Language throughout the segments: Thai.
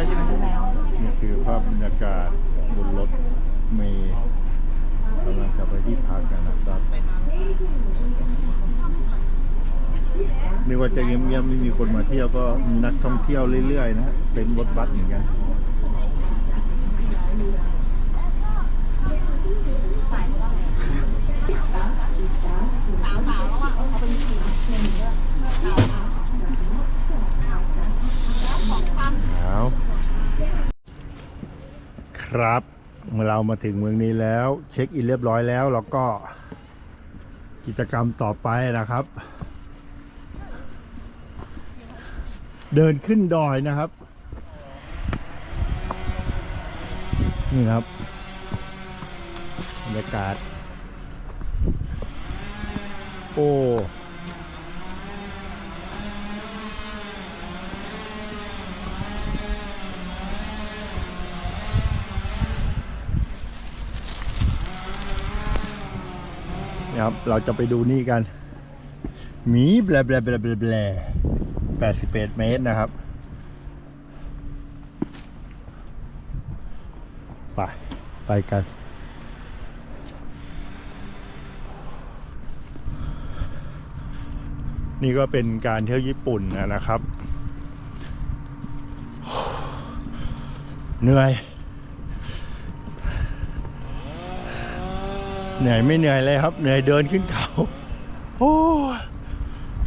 แล้วใช่ไหมซื้อแล้วนี่คือภาพบรรยากาศบนรถเมย์กำลังจะไปที่พักกันนะครับไม่ว่าจะเงียบๆไม่มีคนมาเที่ยวก็มีนักท่องเที่ยวเรื่อยๆนะฮะเป็นรถบัสเหมือนกันเอา ครับ เมื่อเรามาถึงเมืองนี้แล้ว เช็คอินเรียบร้อยแล้วแล้วก็กิจกรรมต่อไปนะครับ เดินขึ้นดอยนะครับนี่ครับบรรยากาศ โอ้ นะครับ เราจะไปดูนี่กันหมีแบลแบลแบลแบลแบลแปดสิบเอ็ดเมตรนะครับไปไปกันนี่ก็เป็นการเที่ยวญี่ปุ่นนะครับ เหนื่อย เหนื่อยไม่เหนื่อยเลยครับ เหนื่อยเดินขึ้นเขาโอ้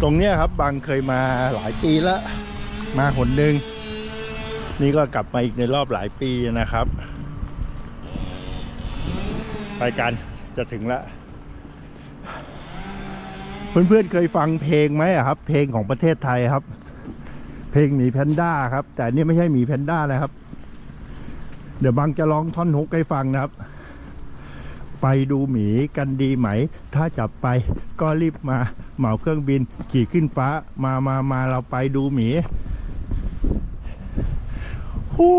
ตรงเนี้ยครับบางเคยมาหลายปีแล้ว มาหนหนึ่งนี่ก็กลับมาอีกในรอบหลายปีนะครับ ไปกันจะถึงล้วเพื่อนๆเคยฟังเพลงไหมครับ เพลงของประเทศไทยครับ เพลงหมีแพนด้าครับ แต่นี่ไม่ใช่หมีแพนด้านะครับ เดี๋ยวบางจะร้องท่อนฮุกให้ฟังนะครับ ไปดูหมีกันดีไหม ถ้าจับไปก็รีบมาเหมาเครื่องบินขี่ขึ้นฟ้ามามามาเราไปดูหมีโอ้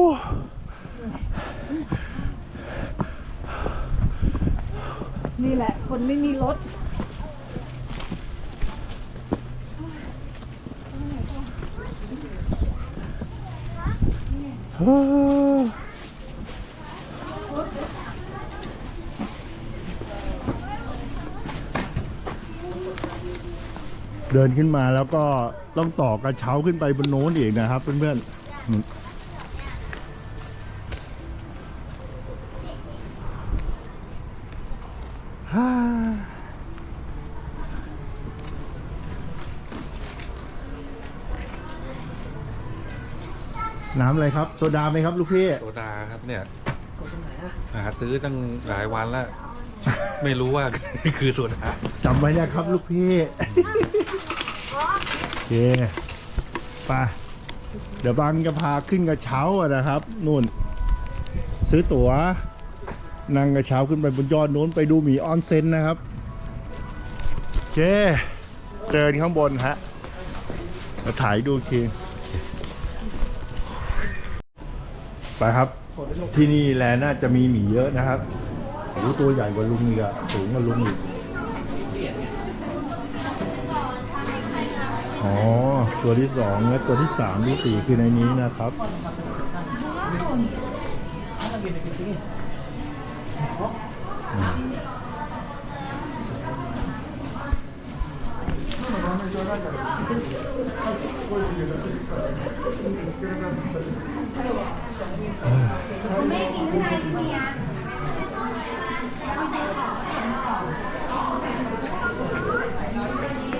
นี่แหละ คนไม่มีรถเฮ้ เดินขึ้นมาแล้วก็ต้องต่อกระเช้าขึ้นไปบนโน้นอีกนะครับ เพื่อนๆอืมฮ่าน้ำอะไรครับ โซดาไหมครับลูกพี่ โซดาครับเนี่ยหาซื้อตั้งหลายวันแล้ว ไม่รู้ว่าคือโซดาจำไว้นะครับลูกพี่โอ เคไปเดี๋ยวบังจะพาขึ้นกระเช้าอะนะครับนู่น ซื้อตั๋วนั่งกระเช้าขึ้นไปบนยอดโน้นไปดูหมีออนเซ็นนะครับโอเคเจอข้างบนฮะมาถ่ายดูอีกทีไปครับ ที่นี่แลน่าจะมีหมีเยอะนะครับโอ้ตัวใหญ่กว่าลุงอีกอะสูงกว่าลุงอีก อ๋อ ตัวที่สองและตัวที่สามที่สี่คือในนี้นะครับ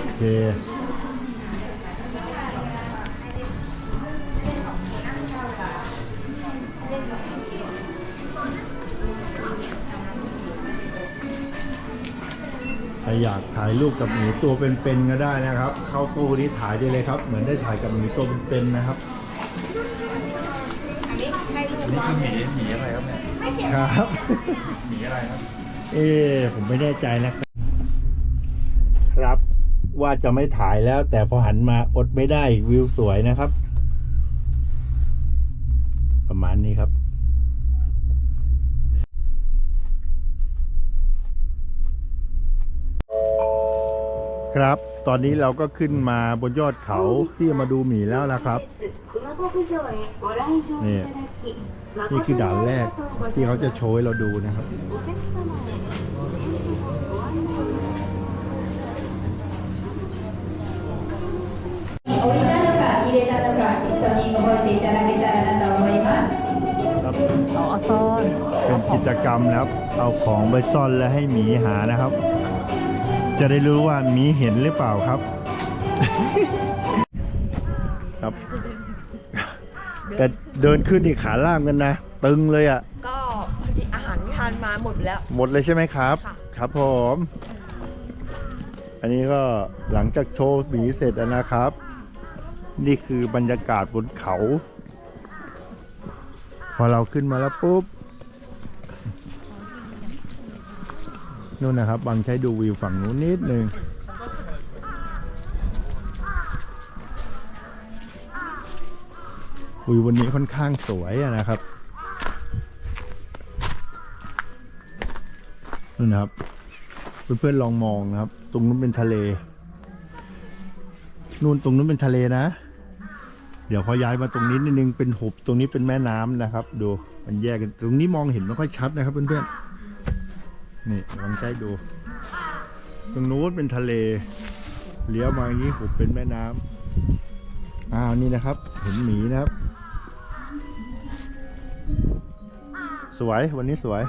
โอเค อยากถ่ายรูปกับหมีตัวเป็นๆก็ได้นะครับ เข้าตู้นี้ถ่ายได้เลยครับ เหมือนได้ถ่ายกับหมีตัวเป็นๆนะครับนี่คือหมีหมีอะไรครับเนี่ยครับ หมีอะไรครับ เอ๊ะผมไม่แน่ใจนะครับครับว่าจะไม่ถ่ายแล้ว แต่พอหันมาอดไม่ได้วิวสวยนะครับ ประมาณนี้ครับ ครับ ตอนนี้เราก็ขึ้นมาบนยอดเขาที่จะมาดูหมีแล้วนะครับ นี่นี่คือด่านแรกที่เขาจะโชยเราดูนะครับ เอาซ่อน เป็นกิจกรรมนะครับ เอาของไปซ่อนแล้วให้หมีหานะครับ จะได้รู้ว่าหมีเห็นหรือเปล่าครับ ครับแต่เดินขึ้นนี่ขาล่างกันนะ ตึงเลยอะ่ะ ก็พอดีอาหารที่ทานมาหมดแล้ว หมดเลยใช่ไหมครับค่ะครับผม อันนี้ก็หลังจากโชว์หมีเสร็จแล้วนะครับ นี่คือบรรยากาศบนเขา พอเราขึ้นมาแล้วปุ๊บ นู่นนะครับบางใช้ดูวิวฝั่งนู้นนิดนึงวิววันนี้ค่อนข้างสวยนะครับนู่นนะครับ เพื่อนๆลองมองนะครับ ตรงนู้นเป็นทะเล นู่นตรงนู้นเป็นทะเลนะ เดี๋ยวพอย้ายมาตรงนี้นิดนึงเป็นหุบ ตรงนี้เป็นแม่น้ำนะครับ ดูมันแยกกัน ตรงนี้มองเห็นไม่ค่อยชัดนะครับเพื่อนๆ นี่ลองใช้ดู ตรงนู้นเป็นทะเล เลี้ยวมาอย่างนี้หุบเป็นแม่น้ำอ้าวนี่นะครับ เห็นหมีนะครับ สวยวันนี้สวย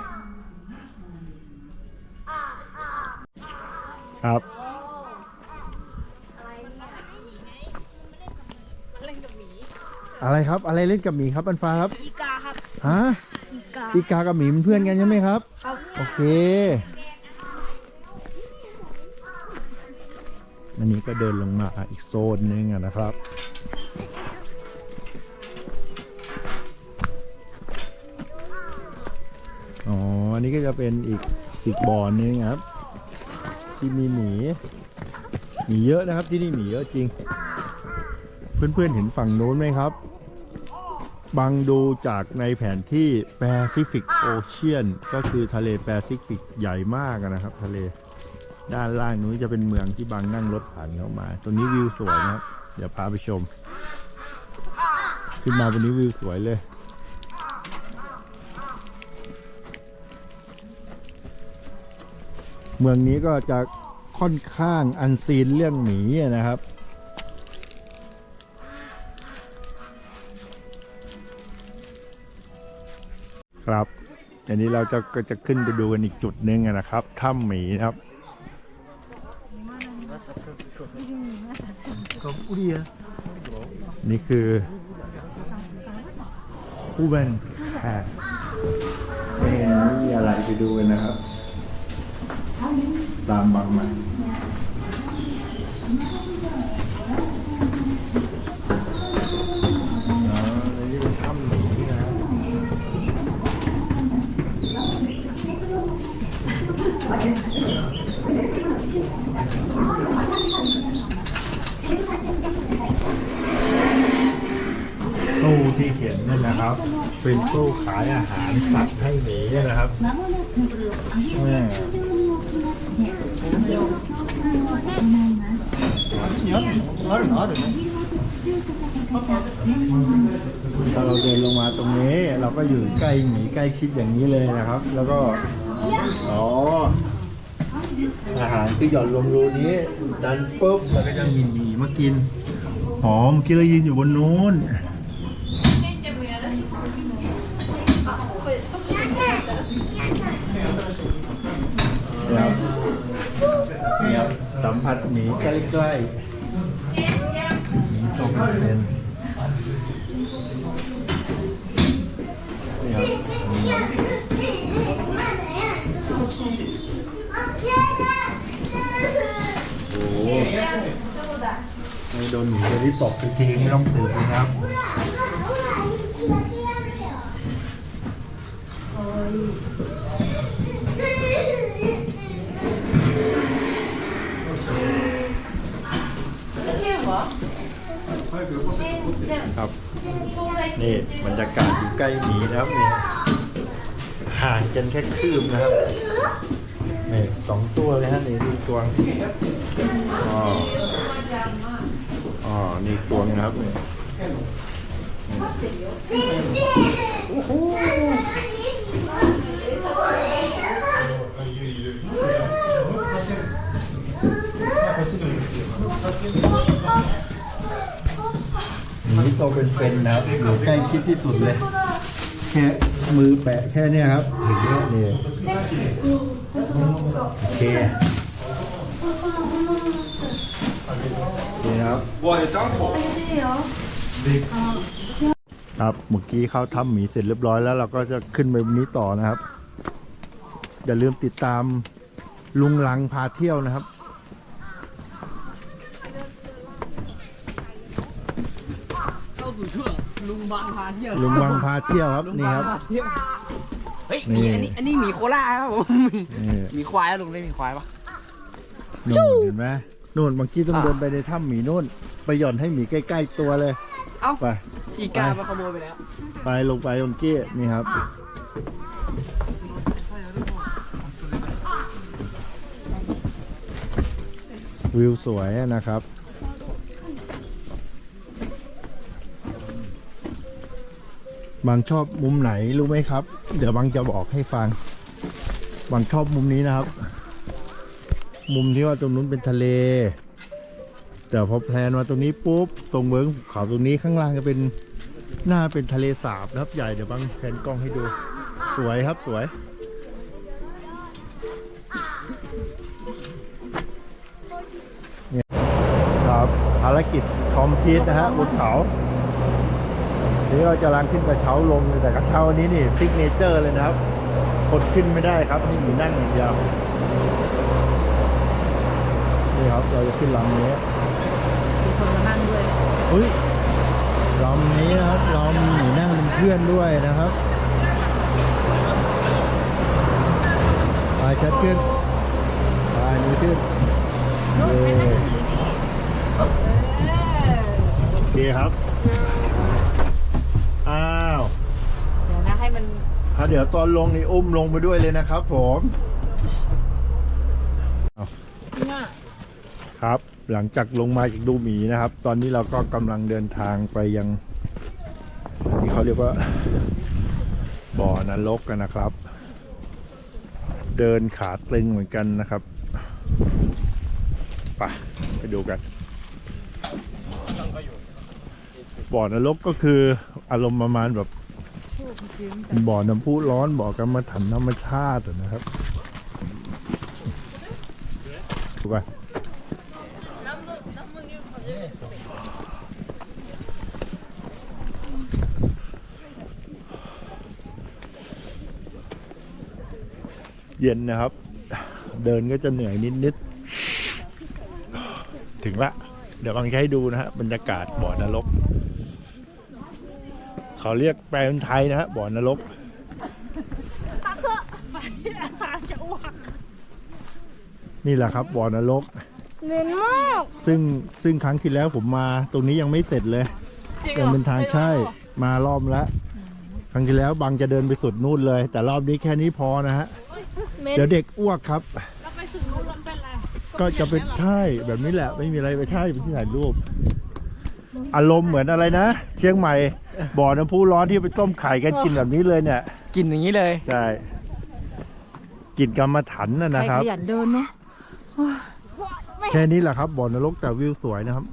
ครับอะไรครับ อะไรเล่นกับหมีครับอันฟ้าครับ อีกาครับฮะอีกา อีกากับหมีเป็นเพื่อนกันใช่ไหมครับครับ โอเค อันนี้ก็เดินลงมาอีกโซนนึงอะนะครับ อ๋อ อันนี้ก็จะเป็นอีกอีกบ่อนึงครับ ที่มีหมี หมีเยอะนะครับที่นี่หมีเยอะจริง เพื่อนๆเห็นฝั่งโน้นไหมครับ บางดูจากในแผนที่แปซิฟิกโอเชียนก็คือทะเลแปซิฟิกใหญ่มากนะครับ ทะเลด้านล่างนู้นจะเป็นเมืองที่บางนั่งรถผ่านเข้ามาตรงนี้วิวสวยนะครับ เดี๋ยวพาไปชม ขึ้นมาบนนี้วิวสวยเลย เมืองนี้ก็จะค่อนข้างอันซีนเรื่องหมีนะครับ อันนี้เราจะก็จะขึ้นไปดูกันอีกจุดหนึ่งอะนะครับถ้ำหมีนะครับนี่คือคูเบนแคร์ไม่เห็นมีอะไรไปดูกันนะครับ ตามบางมาอ๋อนี่เป็นถ้ำหมีนะครับ ตู้ที่เห็นนี่นะครับ เป็นตู้ขายอาหารสัตว์ให้หมีนะครับแม่ถ้าเราเดินลงมาตรงนี้ เราก็อยู่ใกล้หมีใกล้คิดอย่างนี้เลยนะครับ แล้วก็ อ๋ออาหารคือหย่อนลงรูนี้ ดันปุ๊บแล้วก็จะมีหมีมากินหอมอกี้เรายืนอยู่บนนู้นเดี๋ยวเดี๋ยสัมผัสหมีใกล้ๆหมีตัวเป็น โดนหมีตัวนี้ตกไปทีไม่ต้องสืบนะครับครับ นี่บรรยากาศอยู่ใกล้หมีนะครับนี่ห่างกันแค่คืบนะครับนี่สองตัวเลยฮะนี่ดูตัวอ๋อ อ๋อ นี่ตัวนึงครับนี่นี่ตัวเป็นๆนะครับอยู่ใกล้ชิดที่สุดเลย แค่มือแปะแค่เนี้ยครับถึงเนี้ยนี่โอเค นี่ครับครับเมื่อกี้เข้าถ้ำหมีเสร็จเรียบร้อยแล้วเราก็จะขึ้นไปบนนี้ต่อนะครับ อย่าลืมติดตามลุงลังพาเที่ยวนะครับ เข้าสู่ช่วงลุงบางพาเที่ยวลุงวังพาเที่ยวครับนี่ครับเฮ้ยนี่นี่อันนี้อันนี้หมีโคราชครับผมนี่หมีควายอะลุงได้หมีควายปะนู่นเห็นไหม นู่นเมื่อกี้ต้องอะเดินไปในถ้ำหมีนู่น ไปหย่อนให้หมีใกล้ ๆ ตัวเลย เอ้าไป อีกามาขโมยไปแล้ว ไปลงไปตรงกี้นี่ครับ วิวสวยนะครับ บางชอบมุมไหนรู้ไหมครับ เดี๋ยวบางจะบอกให้ฟัง บางชอบมุมนี้นะครับ มุมที่ว่าตรงนู้นเป็นทะเล แต่พอแพลนมาตรงนี้ปุ๊บตรงเวิ้งเขาตรงนี้ข้างล่างจะเป็นหน้าเป็นทะเลสาบนะครับ ใหญ่เดี๋ยวบังแผนกล้องให้ดู สวยครับสวยเนี่ยครับภารกิจคอมพลีทนะฮะบนเขาทีนี้เราจะลังขึ้นกระเช้าลงแต่กระเช้านนี้นี่ซิกเนเจอร์เลยนะครับ คนขึ้นไม่ได้ครับนี่มีนั่งอย่างเดียว นี่ครับ เราจะขึ้นลำนี้มีคนมานั่งด้วยเฮ้ยลำนี้นะครับลำหนีนั่งเป็นเพื่อนด้วยนะครับไปชัดขึ้นไปนี้ขึ้นเย้โอเคครับ อ้าวเดี๋ยวนะให้มัน ถ้าเดี๋ยวตอนลงนี่อุ้มลงไปด้วยเลยนะครับผมเอา ครับ หลังจากลงมาจากดูหมีนะครับ ตอนนี้เราก็กำลังเดินทางไปยังที่เขาเรียกว่า บ่อนรกกันนะครับ เดินขาตึงเหมือนกันนะครับไปไปดูกัน บ่อนรกก็คืออารมณ์ประมาณแบบบ่อน้ำพุร้อนบ่อกรรมฐานธรรมชาตินะครับดูไป เย็นนะครับ เดินก็จะเหนื่อยนิดๆถึงละเดี๋ยวบางจะให้ดูนะฮะบรรยากาศบ่อนรกเขาเรียกแปลเป็นไทยนะฮะบ่อนรกนี่แหละครับบ่อนรกเหม็นมากซึ่งซึ่งครั้งที่แล้วผมมาตรงนี้ยังไม่เสร็จเลยยังเป็นทางใช่มารอบแล้วครั้งที่แล้วบางจะเดินไปสุดนู่นเลย แต่รอบนี้แค่นี้พอนะฮะ เดี๋ยวเด็กอ้วกครับก็จะเป็นใช่แบบนี้แหละ ไม่มีอะไรไปใช่เป็นที่ถ่ายรูป อารมณ์เหมือนอะไรนะ เชียงใหม่บ่อน้ำพุร้อนที่ไปต้มไข่กันกินแบบนี้เลยเนี่ยกินอย่างนี้เลยใช่กินกรรมฐานนะนะครับ ขยันเดินเนาะแค่นี้แหละครับบ่อนรกแต่วิวสวยนะครับ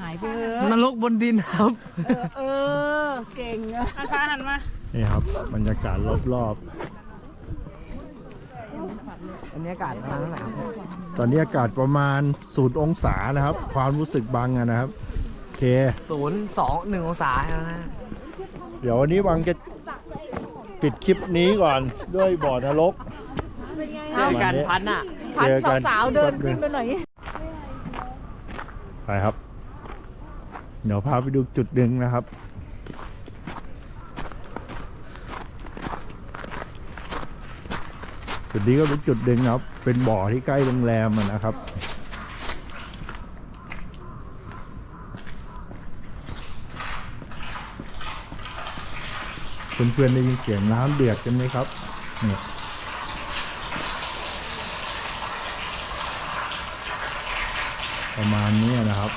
หายไปเถอะนรกบนดินครับ เออเก่งอะนี่ครับบรรยากาศรอบ อันนี้อากาศประมาณเท่าไหร่ครับๆตอนนี้อากาศประมาณศูนย์องศานะครับ ความรู้สึกบางอะนะครับโอเค ศูนย์สองหนึ่งองศาแล้วนะเดี๋ยววันนี้วังจะปิดคลิปนี้ก่อนด้วยบ่อนรก เจอกันพันอะ พันเจอกันสาวๆเดินแป๊บนึขึ้งนไปหน่อย ไปครับ เดี๋ยวพาไปดูจุดหนึ่งนะครับ จุดนี้ก็เป็นจุดหนึ่งครับ เป็นบ่อที่ใกล้โรงแรมนะครับ เพื่อนๆได้ยินเสียงน้ำเดือดกันไหมครับนี่ประมาณนี้นะครับ